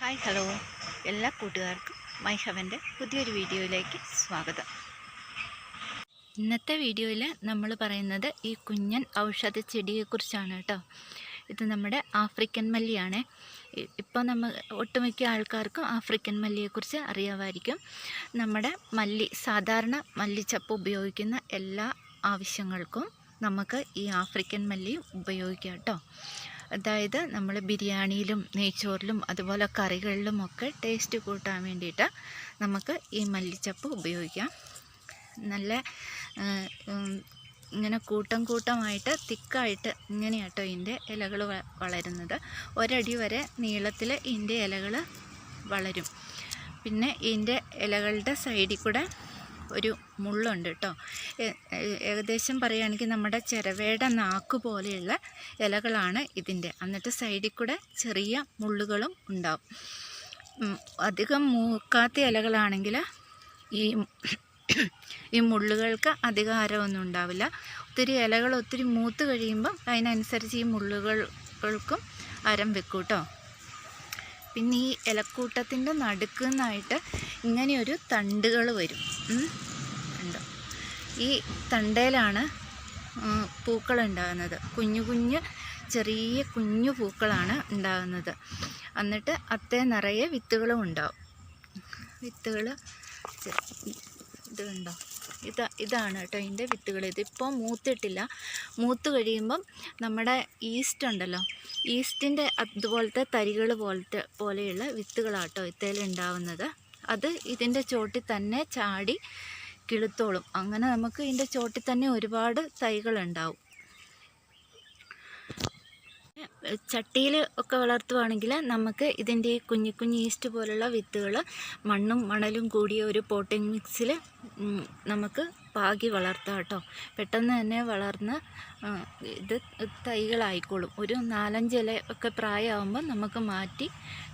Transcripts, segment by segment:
Hi hello. എല്ലാ കൂട്ടുകാർക്കും my ഹവന്റെ പുതിയൊരു വീഡിയോയിലേക്ക് സ്വാഗതം. ഇന്നത്തെ വീഡിയോയിൽ നമ്മൾ പറയുന്നത് ഈ കുഞ്ഞൻ ഔഷധ ചെടിയെക്കുറിച്ചാണ് കേട്ടോ. ഇത് നമ്മുടെ ആഫ്രിക്കൻ മല്ലിയാണ്. ഇപ്പോൾ നമ്മൾ ഒട്ടുമിക്ക ആൾക്കാർക്കും ആഫ്രിക്കൻ മല്ലിയെക്കുറിച്ച് അറിയാമായിരിക്കും. നമ്മുടെ മല്ലി സാധാരണ മല്ലിച്ചപ്പ് ഉപയോഗിക്കുന്ന എല്ലാ ആവശ്യങ്ങൾക്കും നമുക്ക് ഈ ആഫ്രിക്കൻ മല്ലി ഉപയോഗിക്കാം കേട്ടോ. അതായത് നമ്മൾ ബിരിയാണിയിലും നെയ്ച്ചോറിലും അതുപോലെ കറികളിലും ഒക്കെ ടേസ്റ്റ് കൂട്ടാൻ വേണ്ടിയിട്ട് നമുക്ക് ഈ മല്ലിച്ചപ്പ് ഉപയോഗിക്കാം. നല്ല ഇങ്ങനെ കൂട്ടം കൂട്ടമായിട്ട് തിക്കായിട്ട് ഇങ്ങനെയാട്ടോ ഇതിന്റെ ഇലകൾ വളരുന്നത്. ഒരടി വരെ നീളത്തിൽ ഇതിന്റെ ഇലകൾ വളരും. പിന്നെ ഇതിന്റെ ഇലകളുടെ സൈഡിൽ കൂടെ ഒരു മുള്ളുണ്ട് കേട്ടോ. ഏകദേശം പറയുകയാണെങ്കിൽ നമ്മുടെ ചിരവയുടെ നാക്ക് പോലെയുള്ള ഇലകളാണ് ഇതിന്റെ. എന്നിട്ട് സൈഡിൽ കൂടെ ചെറിയ മുള്ളുകളും ഉണ്ടാവും. അധികം മൂക്കാത്ത ഇലകളാണെങ്കിൽ ഈ ഈ മുള്ളുകൾക്ക് അധികം അരമൊന്നും ഉണ്ടാവില്ല. ഒത്തിരി ഇലകൾ ഒത്തിരി മൂത്ത് കഴിയുമ്പം അതിനനുസരിച്ച് ഈ മുള്ളുകൾക്കും അരം വെക്കും കേട്ടോ. പിന്നെ ഈ ഇലക്കൂട്ടത്തിന്റെ നടുക്ക് നിന്നായിട്ട് ഇങ്ങനെയൊരു തണ്ടുകൾ വരും. ഉണ്ടോ ഈ തണ്ടയിലാണ് പൂക്കൾ ഉണ്ടാകുന്നത് കുഞ്ഞു കുഞ്ഞ് ചെറിയ കുഞ്ഞു പൂക്കളാണ് ഉണ്ടാകുന്നത്. എന്നിട്ട് അത്തേ നിറയെ വിത്തുകളും ഉണ്ടാവും. വിത്തുകൾ ഇത് കണ്ടോ? ഇത് ഇതാണ് കേട്ടോ ഇതിന്റെ വിത്തുകൾ. ഇതിപ്പോൾ മൂത്തിട്ടില്ല. മൂത്ത് കഴിയുമ്പം നമ്മുടെ ഈസ്റ്റ് ഉണ്ടല്ലോ ഈസ്റ്റിന്റെ അതുപോലത്തെ തരികൾ പോലത്തെ പോലെയുള്ള വിത്തുകളാട്ടോ ഇത്തേൽ ഉണ്ടാവുന്നത്. അത് ഇതിന്റെ ചോട്ടിൽ തന്നെ ചാടി കിളുത്തോളും. അങ്ങനെ നമുക്ക് ഇതിന്റെ ചോട്ടിൽ തന്നെ ഒരുപാട് തൈകളുണ്ടാവും ചട്ടിയിൽ ഒക്കെ വളർത്തുവാണെങ്കിൽ നമുക്ക് ഇതിന്റെ കുഞ്ഞു കുഞ്ഞു ഈസ്റ്റ് പോലുള്ള വിത്തുകൾ മണ്ണും മണലും കൂടിയ ഒരു പോട്ടിംഗ് മിക്സിൽ നമുക്ക് പാകി വളർത്താം കേട്ടോ. പെട്ടെന്ന് തന്നെ വളർന്ന് ഇത് തൈകളായിക്കോളും. ഒരു നാലഞ്ച് ഒക്കെ പ്രായമാകുമ്പോൾ നമുക്ക് മാറ്റി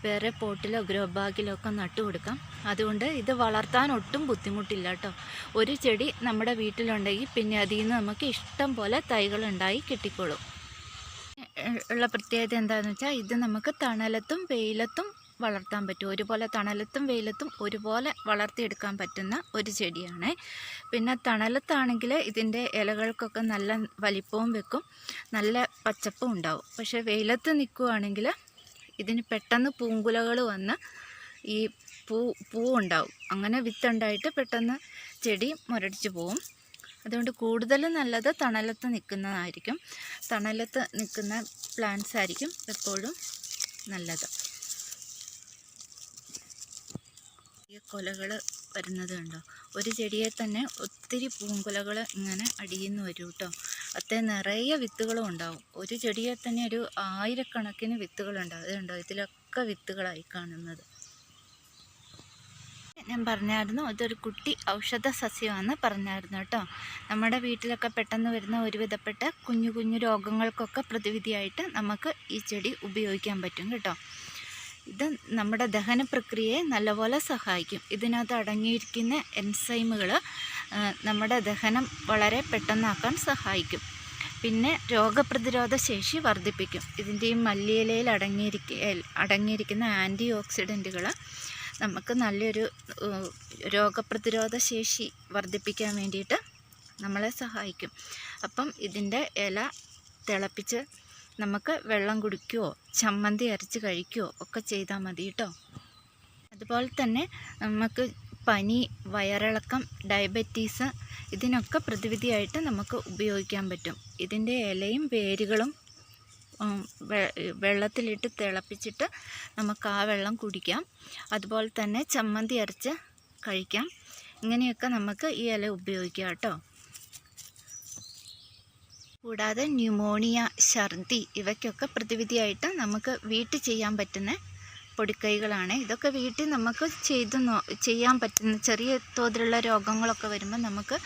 വേറെ പോട്ടിലോ ഗ്രോ ബാഗിലോ ഒക്കെ നട്ടു കൊടുക്കാം. അതുകൊണ്ട് ഇത് വളർത്താൻ ഒട്ടും ബുദ്ധിമുട്ടില്ല കേട്ടോ. ഒരു ചെടി നമ്മുടെ വീട്ടിലുണ്ടെങ്കിൽ പിന്നെ അതിൽ നിന്ന് നമുക്ക് ഇഷ്ടം പോലെ തൈകളുണ്ടായി കിട്ടിക്കോളും. ഉള്ള പ്രത്യേകത എന്താണെന്ന് വെച്ചാൽ ഇത് നമുക്ക് തണലത്തും വെയിലത്തും വളർത്താൻ പറ്റും. ഒരുപോലെ തണലത്തും വെയിലത്തും ഒരുപോലെ വളർത്തിയെടുക്കാൻ പറ്റുന്ന ഒരു ചെടിയാണ്. പിന്നെ തണലത്താണെങ്കിൽ ഇതിന്റെ ഇലകൾക്കൊക്കെ നല്ല വലിപ്പവും വെക്കും. നല്ല പച്ചപ്പും ഉണ്ടാവും. പക്ഷേ വെയിലത്ത് നിൽക്കുകയാണെങ്കിൽ ഇതിന് പെട്ടെന്ന് പൂങ്കുലകൾ വന്ന് ഈ പൂ പൂവുണ്ടാവും. അങ്ങനെ വിത്തുണ്ടായിട്ട് പെട്ടെന്ന് ചെടി മുരടിച്ച് പോവും. അതുകൊണ്ട് കൂടുതലും നല്ലത് തണലത്ത് നിൽക്കുന്നതായിരിക്കും. തണലത്ത് നിൽക്കുന്ന പ്ലാന്റ്സ് ആയിരിക്കും എപ്പോഴും നല്ലത്. കൊലകൾ വരുന്നത് കണ്ടോ? ഒരു ചെടിയെ തന്നെ ഒത്തിരി പൂങ്കുലകൾ ഇങ്ങനെ അടിയുന്നു വരും കേട്ടോ അത്തേ നിറയെ വിത്തുകളും ഉണ്ടാവും. ഒരു ചെടിയെ തന്നെ ഒരു ആയിരക്കണക്കിന് വിത്തുകളുണ്ടാവും അതുണ്ടോ ഇതിലൊക്കെ വിത്തുകളായി കാണുന്നത്. ഞാൻ പറഞ്ഞായിരുന്നു ഇതൊരു കുട്ടി ഔഷധ സസ്യമാണെന്ന് പറഞ്ഞായിരുന്നു കേട്ടോ. നമ്മുടെ വീട്ടിലൊക്കെ പെട്ടെന്ന് വരുന്ന ഒരുവിധപ്പെട്ട കുഞ്ഞു കുഞ്ഞു രോഗങ്ങൾക്കൊക്കെ പ്രതിവിധിയായിട്ട് നമുക്ക് ഈ ചെടി ഉപയോഗിക്കാൻ പറ്റും കേട്ടോ. ഇത് നമ്മുടെ ദഹന പ്രക്രിയയെ നല്ലപോലെ സഹായിക്കും. ഇതിനകത്ത് അടങ്ങിയിരിക്കുന്ന എൻസൈമുകൾ നമ്മുടെ ദഹനം വളരെ പെട്ടെന്നാക്കാൻ സഹായിക്കും. പിന്നെ രോഗപ്രതിരോധ ശേഷി വർദ്ധിപ്പിക്കും. ഇതിന്റെ ഈ മല്ലിയിലയിൽ അടങ്ങിയിരിക്ക അടങ്ങിയിരിക്കുന്ന ആന്റി ഓക്സിഡന്റുകൾ നമുക്ക് നല്ലൊരു രോഗപ്രതിരോധ ശേഷി വർദ്ധിപ്പിക്കാൻ വേണ്ടിയിട്ട് നമ്മളെ സഹായിക്കും. അപ്പം ഇതിന്റെ ഇല തിളപ്പിച്ച് നമുക്ക് വെള്ളം കുടിക്കുകയോ ചമ്മന്തി അരച്ച് കഴിക്കുകയോ ഒക്കെ ചെയ്താൽ മതി കേട്ടോ. അതുപോലെ തന്നെ നമുക്ക് പനി വയറിളക്കം ഡയബറ്റീസ് ഇതിനൊക്കെ പ്രതിവിധിയായിട്ട് നമുക്ക് ഉപയോഗിക്കാൻ പറ്റും. ഇതിന്റെ ഇലയും വേരുകളും വെള്ളത്തിലിട്ട് തിളപ്പിച്ചിട്ട് നമുക്ക് ആ വെള്ളം കുടിക്കാം. അതുപോലെ തന്നെ ചമ്മന്തി അരച്ച് കഴിക്കാം. ഇങ്ങനെയൊക്കെ നമുക്ക് ഈ ഇല ഉപയോഗിക്കാം കേട്ടോ. കൂടാതെ ന്യൂമോണിയ ഛർദി ഇവയ്ക്കൊക്കെ പ്രതിവിധിയായിട്ട് നമുക്ക് വീട്ടിൽ ചെയ്യാൻ പറ്റുന്ന പൊടിക്കൈകളാണ്. ഇതൊക്കെ വീട്ടിൽ നമുക്ക് ചെയ്ത് ചെയ്യാൻ പറ്റുന്ന ചെറിയ തോതിലുള്ള രോഗങ്ങളൊക്കെ വരുമ്പോൾ നമുക്ക്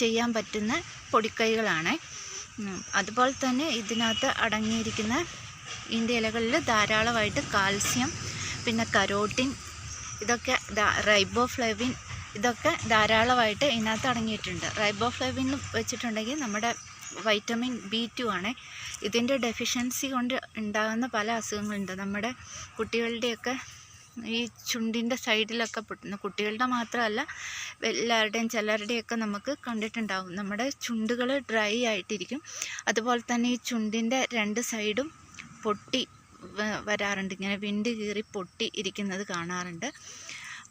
ചെയ്യാൻ പറ്റുന്ന പൊടിക്കൈകളാണ്. അതുപോലെ തന്നെ ഇതിനകത്ത് അടങ്ങിയിരിക്കുന്ന ഇതിന്റെ ഇലകളിൽ ധാരാളമായിട്ട് കാൽസ്യം പിന്നെ കരോട്ടിൻ ഇതൊക്കെ റൈബോഫ്ലവിൻ ഇതൊക്കെ ധാരാളമായിട്ട് ഇതിനകത്ത് അടങ്ങിയിട്ടുണ്ട്. റൈബോഫ്ലവിൻ വെച്ചിട്ടുണ്ടെങ്കിൽ നമ്മുടെ വൈറ്റമിൻ ബി ടു ആണ്. ഇതിന്റെ ഡെഫിഷ്യൻസി കൊണ്ട് ഉണ്ടാകുന്ന പല അസുഖങ്ങളുണ്ട്. നമ്മുടെ കുട്ടികളുടെയൊക്കെ ഈ ചുണ്ടിന്റെ സൈഡിലൊക്കെ പൊട്ടുന്ന കുട്ടികളുടെ മാത്രമല്ല എല്ലാവരുടെയും ചിലരുടെയൊക്കെ നമുക്ക് കണ്ടിട്ടുണ്ടാവും. നമ്മുടെ ചുണ്ടുകൾ ഡ്രൈ ആയിട്ടിരിക്കും. അതുപോലെ തന്നെ ഈ ചുണ്ടിന്റെ രണ്ട് സൈഡും പൊട്ടി വരാറുണ്ട്. ഇങ്ങനെ വിണ്ട് കീറി പൊട്ടി ഇരിക്കുന്നത് കാണാറുണ്ട്.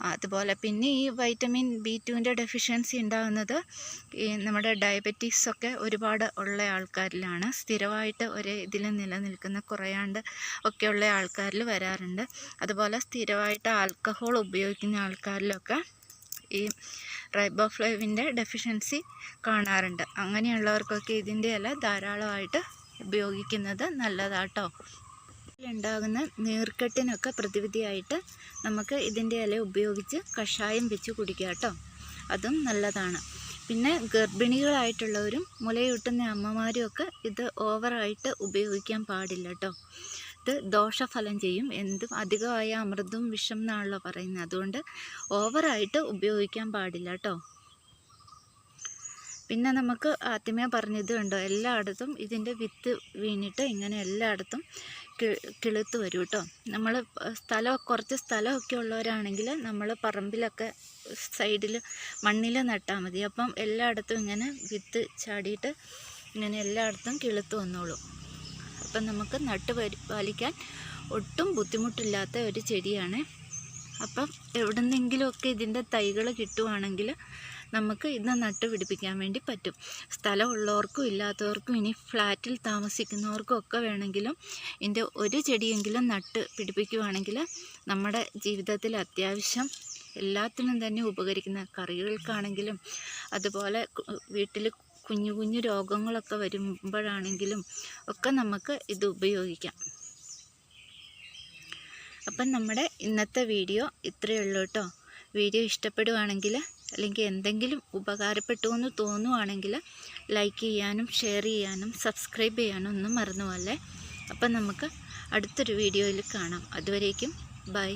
അതുപോലെ പിന്നെ ഈ വൈറ്റമിൻ ബി ടുവിന്റെ ഡെഫിഷ്യൻസി ഉണ്ടാകുന്നത് ഈ നമ്മുടെ ഡയബറ്റീസൊക്കെ ഒരുപാട് ഉള്ള ആൾക്കാരിലാണ്. സ്ഥിരമായിട്ട് ഒരേ ഇതിൽ നിലനിൽക്കുന്ന കുറയാണ്ട് ഒക്കെയുള്ള ആൾക്കാരിൽ വരാറുണ്ട്. അതുപോലെ സ്ഥിരമായിട്ട് ആൽക്കഹോൾ ഉപയോഗിക്കുന്ന ആൾക്കാരിലൊക്കെ ഈ റൈബോഫ്ലേവിന്റെ ഡെഫിഷ്യൻസി കാണാറുണ്ട്. അങ്ങനെയുള്ളവർക്കൊക്കെ ഇതിന്റെ ഇല ധാരാളമായിട്ട് ഉപയോഗിക്കുന്നത് നല്ലതാട്ടോ. ഉണ്ടാകുന്ന നീർക്കെട്ടിനൊക്കെ പ്രതിവിധിയായിട്ട് നമുക്ക് ഇതിന്റെ ഇല ഉപയോഗിച്ച് കഷായം വെച്ച് കുടിക്കുക കേട്ടോ. അതും നല്ലതാണ്. പിന്നെ ഗർഭിണികളായിട്ടുള്ളവരും മുലയൂട്ടുന്ന അമ്മമാരും ഒക്കെ ഇത് ഓവറായിട്ട് ഉപയോഗിക്കാൻ പാടില്ല കേട്ടോ. ഇത് ദോഷഫലം ചെയ്യും. എന്തും അധികമായ അമൃതും വിഷം എന്നാണല്ലോ പറയുന്നത്. അതുകൊണ്ട് ഓവറായിട്ട് ഉപയോഗിക്കാൻ പാടില്ല കേട്ടോ. പിന്നെ നമുക്ക് ആദ്യമേ പറഞ്ഞത് കണ്ടോ എല്ലായിടത്തും ഇതിന്റെ വിത്ത് വീണിട്ട് ഇങ്ങനെ എല്ലായിടത്തും കിളുത്ത് വരും കേട്ടോ. നമ്മൾ സ്ഥലം കുറച്ച് സ്ഥലമൊക്കെ ഉള്ളവരാണെങ്കിൽ നമ്മൾ പറമ്പിലൊക്കെ സൈഡിൽ മണ്ണിൽ നട്ടാൽ മതി. അപ്പം എല്ലായിടത്തും ഇങ്ങനെ വിത്ത് ചാടിയിട്ട് ഇങ്ങനെ എല്ലായിടത്തും കിളുത്ത് വന്നോളും. അപ്പം നമുക്ക് നട്ട് പരിപാലിക്കാൻ ഒട്ടും ബുദ്ധിമുട്ടില്ലാത്ത ഒരു ചെടിയാണ്. അപ്പം എവിടെന്നെങ്കിലുമൊക്കെ ഇതിന്റെ തൈകൾ കിട്ടുവാണെങ്കിൽ നമുക്ക് ഇത് നട്ട് പിടിപ്പിക്കാൻ വേണ്ടി പറ്റും. സ്ഥലമുള്ളവർക്കും ഇല്ലാത്തവർക്കും ഇനി ഫ്ലാറ്റിൽ താമസിക്കുന്നവർക്കും ഒക്കെ വേണമെങ്കിലും ഇതിന്റെ ഒരു ചെടിയെങ്കിലും നട്ട് പിടിപ്പിക്കുവാണെങ്കിൽ നമ്മുടെ ജീവിതത്തിൽ അത്യാവശ്യം എല്ലാത്തിനും തന്നെ ഉപകരിക്കുന്ന കറികൾക്കാണെങ്കിലും അതുപോലെ വീട്ടിൽ കുഞ്ഞു കുഞ്ഞു രോഗങ്ങളൊക്കെ വരുമ്പോഴാണെങ്കിലും ഒക്കെ നമുക്ക് ഇത് ഉപയോഗിക്കാം. അപ്പം നമ്മുടെ ഇന്നത്തെ വീഡിയോ ഇത്രയേ ഉള്ളൂ കേട്ടോ. വീഡിയോ ഇഷ്ടപ്പെടുവാണെങ്കിൽ അല്ലെങ്കിൽ എന്തെങ്കിലും ഉപകാരപ്പെട്ടു എന്ന് തോന്നുവാണെങ്കിൽ ലൈക്ക് ചെയ്യാനും ഷെയർ ചെയ്യാനും സബ്സ്ക്രൈബ് ചെയ്യാനും ഒന്നും മറന്നു അപ്പം നമുക്ക് അടുത്തൊരു വീഡിയോയിൽ കാണാം. അതുവരേക്കും ബൈ